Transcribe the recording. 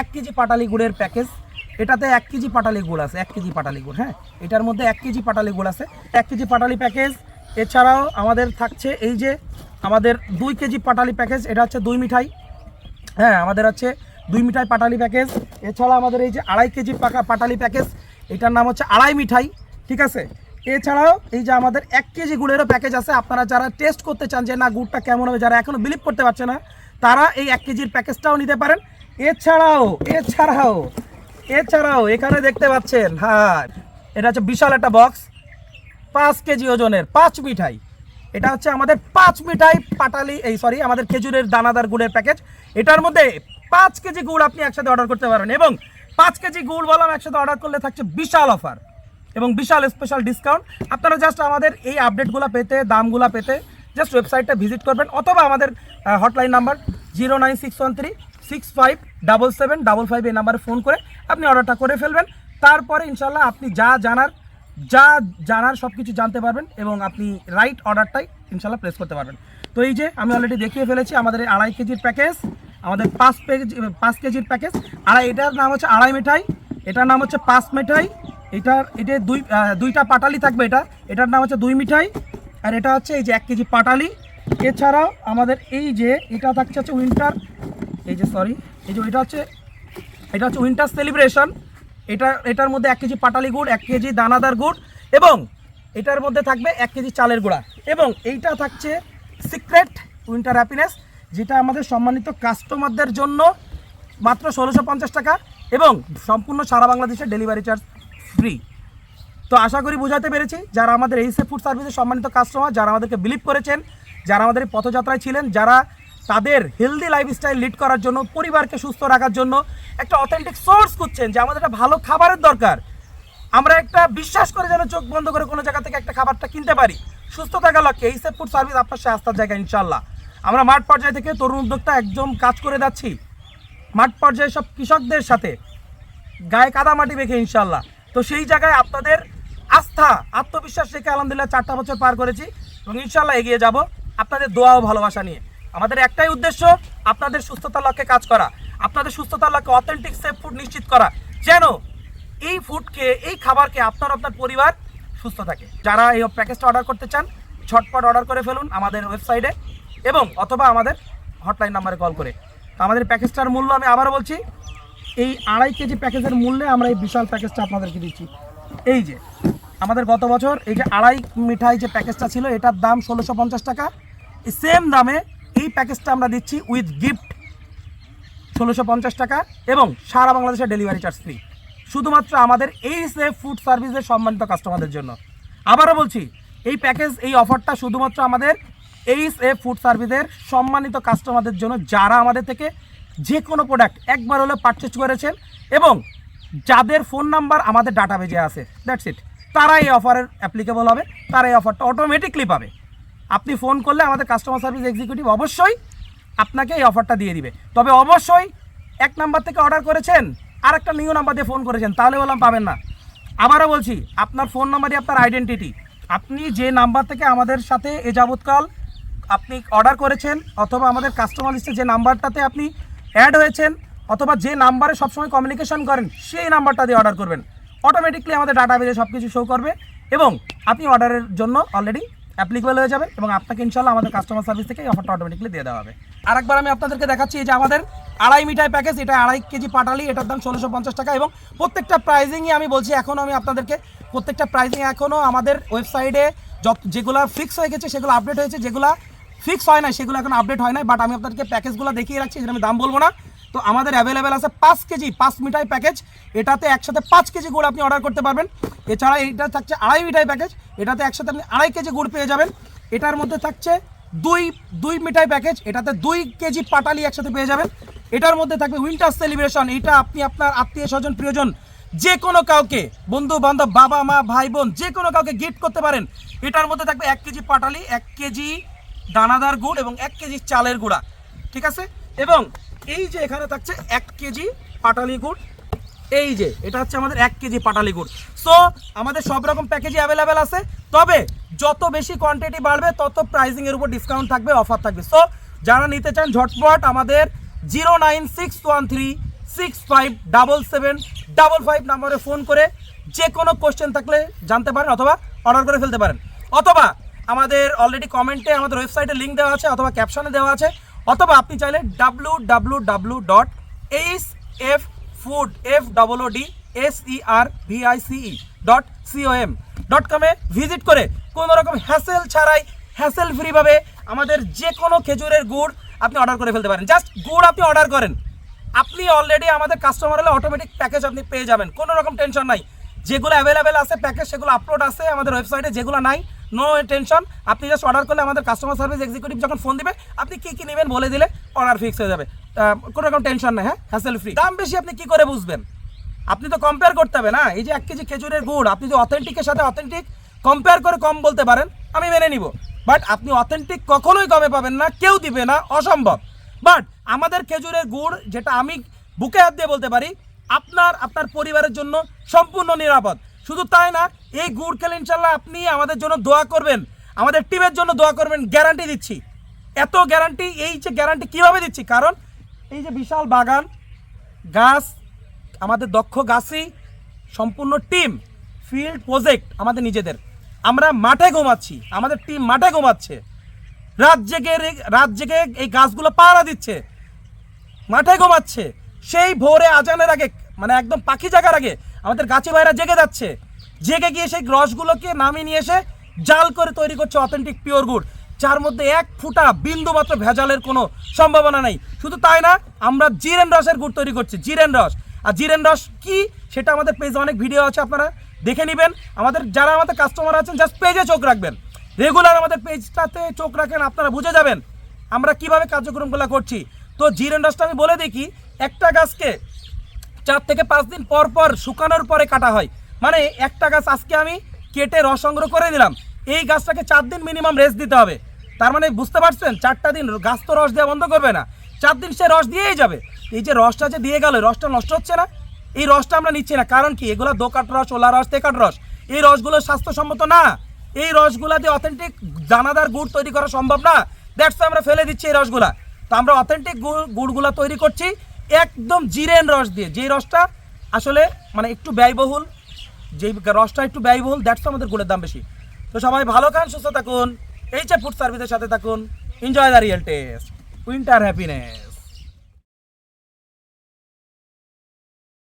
এক কেজি পাটালি গুড়ের প্যাকেজ। এটাতে এক কেজি পাটালি গুড় আছে, এক কেজি পাটালি গুড় হ্যাঁ? এটার মধ্যে এক কেজি পাটালি গুড় আছে। এক কেজি পাটালি প্যাকেজ, এছাড়াও আমাদের থাকছে এই যে আমাদের দুই কেজি পাটালি প্যাকেজ, এটা হচ্ছে দুই মিঠাই। হ্যাঁ আমাদের হচ্ছে দুই মিঠাই পাটালি প্যাকেজ। এছাড়া আমাদের এই যে আড়াই কেজি পাকা পাটালি প্যাকেজ, এটার নাম হচ্ছে আড়াই মিঠাই, ঠিক আছে? এছাড়াও এই যে আমাদের এক কেজি গুড়েরও প্যাকেজ আছে। আপনারা যারা টেস্ট করতে চান যে, না, গুড়টা কেমন হবে? যারা এখনও বিলিভ করতে পারছে না, তারা এই এক কেজির প্যাকেজটাও নিতে পারেন। এছাড়াও এছাড়াও এছাড়াও এখানে দেখতে পাচ্ছেন হ্যাঁ এটা হচ্ছে বিশাল একটা বক্স পাঁচ কেজি ওজনের, পাঁচ মিঠাই। এটা হচ্ছে আমাদের পাঁচ মিঠাই পাটালি, এই সরি আমাদের খেজুরের দানাদার গুড়ের প্যাকেজ এটার মধ্যে পাঁচ কেজি গুড় আপনি একসাথে অর্ডার করতে পারেন এবং পাঁচ কেজি গুড় বললাম একসাথে অর্ডার করলে থাকছে বিশাল অফার এবং বিশাল স্পেশাল ডিসকাউন্ট আপনারা জাস্ট আমাদের এই আপডেটগুলো পেতে, দামগুলো পেতে জাস্ট ওয়েবসাইটটা ভিজিট করবেন অথবা আমাদের hotline number zero nine six one three six five double seven double five এই নাম্বারে ফোন করে আপনি অর্ডারটা করে ফেলবেন। তারপরে ইনশাল্লাহ আপনি যা জানার যা জানার সব কিছু জানতে পারবেন এবং আপনি রাইট অর্ডারটাই ইনশাল্লাহ প্লেস করতে পারবেন। তো এই যে আমি অলরেডি দেখিয়ে ফেলেছি আমাদের আড়াই কেজির প্যাকেজ আমাদের পাঁচ কেজি পাঁচ কেজির প্যাকেজ আড়াই এটার নাম হচ্ছে আড়াই মিঠাই, এটার নাম হচ্ছে পাঁচ মিঠাই, এটার, এটা দুই দুইটা পাটালি থাকবে এটা। এটার নাম হচ্ছে দুই মিঠাই, আর এটা হচ্ছে এই যে এক কেজি পাটালি। এছাড়াও আমাদের এই যে এটা থাকছে হচ্ছে উইন্টার এই যে সরি এই যে এটা হচ্ছে এটা হচ্ছে উইন্টার সেলিব্রেশন এটা, এটার মধ্যে এক কেজি পাটালি গুড়, এক কেজি দানাদার গুড় এবং এটার মধ্যে থাকবে এক কেজি চালের গুঁড়া। এবং এইটা থাকছে সিক্রেট উইন্টার হ্যাপিনেস যেটা আমাদের সম্মানিত কাস্টমারদের জন্য মাত্র ষোলোশো পঞ্চাশ টাকা এবং সম্পূর্ণ সারা বাংলাদেশের ডেলিভারি চার্জ ফ্রি তো আশা করি বোঝাতে পেরেছি, যারা আমাদের এই ফুড সার্ভিসের সম্মানিত কাস্টমার যারা আমাদেরকে বিলিভ করেছেন, যারা আমাদের পথযাত্রায় ছিলেন, যারা তাদের হেলদি লাইফস্টাইল লিড করার জন্য, পরিবারকে সুস্থ রাখার জন্য একটা অথেন্টিক সোর্স খুঁজছেন যে আমাদের একটা ভালো খাবারের দরকার। আমরা একটা বিশ্বাস করে যেন চোখ বন্ধ করে কোনো জায়গা থেকে একটা খাবারটা কিনতে পারি। সুস্থ থাকার লক্ষ্যে এই ফুড সার্ভিস আপনার সে আস্থার জায়গা ইনশাল্লাহ আমরা মাঠ পর্যায় থেকে তরুণ উদ্যোক্তা একদম কাজ করে যাচ্ছি। মাঠ পর্যায়ে সব কৃষকদের সাথে গায়ে কাদামাটি রেখে ইনশাল্লাহ তো সেই জায়গায় আপনাদের আস্থা, আত্মবিশ্বাস রেখে আলহামদুলিল্লাহ চারটা বছর পার করেছি এবং ইনশাল্লাহ এগিয়ে যাব। আপনাদের দোয়া ও ভালোবাসা নিয়ে। আমাদের একটাই উদ্দেশ্য আপনাদের সুস্থতার লক্ষ্যে কাজ করা, আপনাদের সুস্থতার লক্ষ্যে অথেন্টিক সেফ ফুড নিশ্চিত করা। যেন এই ফুড খেয়ে, এই খাবারকে আপনার আপনার পরিবার সুস্থ থাকে। যারা এই প্যাকেজটা অর্ডার করতে চান ছটপট অর্ডার করে ফেলুন আমাদের ওয়েবসাইটে এবং অথবা আমাদের হটলাইন নাম্বারে কল করে। আমাদের প্যাকেজটার মূল্য আমি আবারও বলছি, এই আড়াই কেজি প্যাকেজের মূল্যে আমরা এই বিশাল প্যাকেজটা আপনাদেরকে দিচ্ছি। এই যে, আমাদের গত বছর এই যে আড়াই মিঠাই যে প্যাকেজটা ছিল, এটার দাম ষোলোশো পঞ্চাশ টাকা। সেম দামে এই প্যাকেজটা আমরা দিচ্ছি উইথ গিফট ষোলোশো পঞ্চাশ টাকা এবং সারা বাংলাদেশের ডেলিভারি চার্জ ফ্রি শুধুমাত্র আমাদের এই সেফ ফুড সার্ভিসের সম্মানিত কাস্টমারদের জন্য। আবারও বলছি, এই প্যাকেজ এই অফারটা শুধুমাত্র আমাদের এই সেফ ফুড সার্ভিসের সম্মানিত কাস্টমারদের জন্য, যারা আমাদের থেকে যে কোনো প্রোডাক্ট একবার হলে পারচেজ করেছেন এবং যাদের ফোন নাম্বার আমাদের ডাটাবেজে আছে। দ্যাটস ইট তারা এই অফারের অ্যাপ্লিকেবল হবে, তারা এই অফারটা অটোমেটিকলি পাবে। আপনি ফোন করলে আমাদের কাস্টমার সার্ভিস এক্সিকিউটিভ অবশ্যই আপনাকে এই অফারটা দিয়ে দিবে। তবে অবশ্যই এক নাম্বার থেকে অর্ডার করেছেন আর একটা নিউ নাম্বার দিয়ে ফোন করেছেন, তাহলে বললাম পাবেন না। আবারও বলছি, আপনার ফোন নাম্বারই আপনার আইডেন্টিটি আপনি যে নাম্বার থেকে আমাদের সাথে এ যাবৎকাল আপনি অর্ডার করেছেন, অথবা আমাদের কাস্টমার লিস্টে যে নাম্বারটাতে আপনি অ্যাড হয়েছেন, অথবা যে নাম্বারে সবসময় কমিউনিকেশন করেন, সেই নাম্বারটা দিয়ে অর্ডার করবেন। অটোমেটিকলি আমাদের ডাটা বেজে সব কিছু শো করবে এবং আপনি অর্ডারের জন্য অলরেডি অ্যাপ্লিকেবল হয়ে যাবে এবং আপনাকে ইনশাল্লাহ আমাদের কাস্টমার সার্ভিস থেকে অফারটা অটোমেটিকলি দিয়ে দেওয়া হবে। আরেকবার আমি আপনাদেরকে দেখাচ্ছি যে আমাদের আড়াই মিঠাই প্যাকেজ এটা আড়াই কেজি পাটালি, এটার দাম ষোলোশো পঞ্চাশ টাকা এবং প্রত্যেকটা প্রাইজিংই আমি বলছি এখনও আমি আপনাদেরকে, প্রত্যেকটা প্রাইজিং এখনও আমাদের ওয়েবসাইটে যত যেগুলো ফিক্স হয়ে গেছে, সেগুলো আপডেট হয়েছে, যেগুলো ফিক্স হয় না সেগুলো এখন আপডেট হয় না বাট আমি আপনাদেরকে প্যাকেজগুলো দেখিয়ে রাখছি যেটা আমি দাম বলব না। তো আমাদের অ্যাভেলেবেল আছে পাঁচ কেজি, পাঁচ মিঠাই প্যাকেজ এটাতে একসাথে পাঁচ কেজি গুড় আপনি অর্ডার করতে পারবেন। এছাড়া এইটা থাকছে আড়াই মিঠাই প্যাকেজ এটাতে একসাথে আপনি আড়াই কেজি গুড় পেয়ে যাবেন। এটার মধ্যে থাকছে দুই দুই মিঠাই প্যাকেজ এটাতে দুই কেজি পাটালি একসাথে পেয়ে যাবেন। এটার মধ্যে থাকবে উইন্টার সেলিব্রেশন এটা আপনি আপনার আত্মীয় স্বজন, প্রিয়জন, যে কোনো কাউকে বন্ধু বান্ধব বাবা মা, ভাই বোন, যে কোনো কাউকে গিফট করতে পারেন। এটার মধ্যে থাকবে এক কেজি পাটালি, এক কেজি দানাদার গুড় এবং এক কেজি চালের গুঁড়া। ঠিক আছে? এবং এই যে এখানে থাকছে এক কেজি পাটালি গুড়। এই যে, এটা হচ্ছে আমাদের এক কেজি পাটালি গুড়। সো আমাদের সব রকম প্যাকেজই অ্যাভেলেবেল আছে। তবে, যত বেশি কোয়ান্টিটি বাড়বে, তত প্রাইসিং এর উপর ডিসকাউন্ট থাকবে অফার থাকবে। সো যারা নিতে চান ঝটপট আমাদের zero nine six one three six five double seven double five নাম্বারে ফোন করে যে কোনো কোশ্চেন থাকলে জানতে পারেন অথবা অর্ডার করে ফেলতে পারেন। অথবা, আমাদের অলরেডি কমেন্টে আমাদের ওয়েবসাইটে লিঙ্ক দেওয়া আছে, অথবা ক্যাপশনে দেওয়া আছে। অথবা আপনি চাইলে W W W dot H F food F double O D S E R V I C E dot C O M dot কমে ভিজিট করে কোনো রকম হ্যাসেল ছাড়াই হ্যাসেল ফ্রিভাবে আমাদের যে কোনো খেজুরের গুড় আপনি অর্ডার করে ফেলতে পারেন। জাস্ট গুড় আপনি অর্ডার করেন। আপনি অলরেডি আমাদের কাস্টমার হলে অটোমেটিক প্যাকেজ আপনি পেয়ে যাবেন। কোনো রকম টেনশন নাই। যেগুলো অ্যাভেলেবেল আছে প্যাকেজ সেগুলো আপলোড আছে আমাদের ওয়েবসাইটে যেগুলো নাই নো টেনশন আপনি জাস্ট অর্ডার করলে আমাদের কাস্টমার সার্ভিস এক্সিকিউটিভ যখন ফোন দিবে, আপনি কী কী নেবেন বলে দিলে অর্ডার ফিক্স হয়ে যাবে। কোনো রকম টেনশন নেই হ্যাঁ? হ্যাসেল ফ্রি দাম বেশি আপনি কী করে বুঝবেন? আপনি তো কম্পেয়ার করতে হবে না। এই যে এক কেজি খেজুরের গুড়, আপনি যে অথেন্টিকের সাথে অথেন্টিক কম্পেয়ার করে কম বলতে পারেন, আমি মেনে নিব। বাট আপনি অথেন্টিক কখনোই কমে পাবেন না, কেউ দিবে না, অসম্ভব। বাট আমাদের খেজুরের গুড়, যেটা আমি বুকে হাত দিয়ে বলতে পারি, আপনার আপনার পরিবারের জন্য সম্পূর্ণ নিরাপদ। শুধু তাই না, এই গুড় খেলে ইনশাল্লাহ আপনি আমাদের জন্য দোয়া করবেন। আমাদের টিমের জন্য দোয়া করবেন গ্যারান্টি দিচ্ছি। এত গ্যারান্টি এই যে গ্যারান্টি কীভাবে দিচ্ছি? কারণ এই যে বিশাল বাগান, গাছ, আমাদের দক্ষ গাছি সম্পূর্ণ টিম ফিল্ড প্রজেক্ট আমাদের নিজেদের। আমরা মাঠে ঘুমাচ্ছি, আমাদের টিম মাঠে ঘুমাচ্ছে। রাত জেগে রাত জেগে এই গাছগুলো পাহারা দিচ্ছে। মাঠে ঘুমাচ্ছে। সেই ভোরে আজানের আগে মানে একদম পাখি জাগার আগে আমাদের গাছে ভাইরা জেগে যাচ্ছে। জেগে গিয়ে সেই রসগুলোকে নামিয়ে নিয়ে এসে জাল করে তৈরি করছে অথেন্টিক পিওর গুড়। যার মধ্যে এক ফুটা বিন্দু মাত্র ভেজালের কোনো সম্ভাবনা নাই। শুধু তাই না, আমরা জিরেন রসের গুড় তৈরি করছি, জিরেন রস। আর জিরেন রস কি? সেটা আমাদের পেজে অনেক ভিডিও আছে, আপনারা দেখে নেবেন। আমাদের যারা আমাদের কাস্টমার আছেন জাস্ট পেজে চোখ রাখবেন। রেগুলার আমাদের পেজটাতে চোখ রাখেন, আপনারা বুঝে যাবেন আমরা কীভাবে কার্যক্রমগুলো করছি। তো জিরেন রসটা আমি বলে দেখি, একটা গাছকে চার থেকে পাঁচ দিন পর পর শুকানোর পরে কাটা হয়। মানে একটা গাছ আজকে আমি কেটে রস সংগ্রহ করে দিলাম। এই গাছটাকে চার দিন মিনিমাম রেস্ট দিতে হবে। তার মানে বুঝতে পারছেন? চারটা দিন গাছ তো রস দেওয়া বন্ধ করবে না। চার দিন সে রস দিয়েই যাবে। এই যে রসটা যে দিয়ে গেল, রসটা নষ্ট হচ্ছে না? এই রসটা আমরা নিচ্ছি না। কারণ কি? এগুলো দোকাট রস, ওলা রস, তেকাট রস। এই রসগুলো স্বাস্থ্যসম্মত না। এই রসগুলা দিয়ে অথেন্টিক দানাদার গুড় তৈরি করা সম্ভব না। দ্যাটস আমরা ফেলে দিচ্ছি এই রসগুলা। তো আমরা অথেন্টিক গুড় গুড়গুলা তৈরি করছি। একদম জিরেন রস দিয়ে। যেই রসটা আসলে মানে একটু ব্যয়বহুল, যেই রসটা একটু ব্যয়বহুল দ্যাটস আমাদের গুড়ের দাম বেশি। তো সবাই ভালো খান, সুস্থ থাকুন এই যে ফুড সার্ভিসের সাথে থাকুন enjoy the real taste winter happiness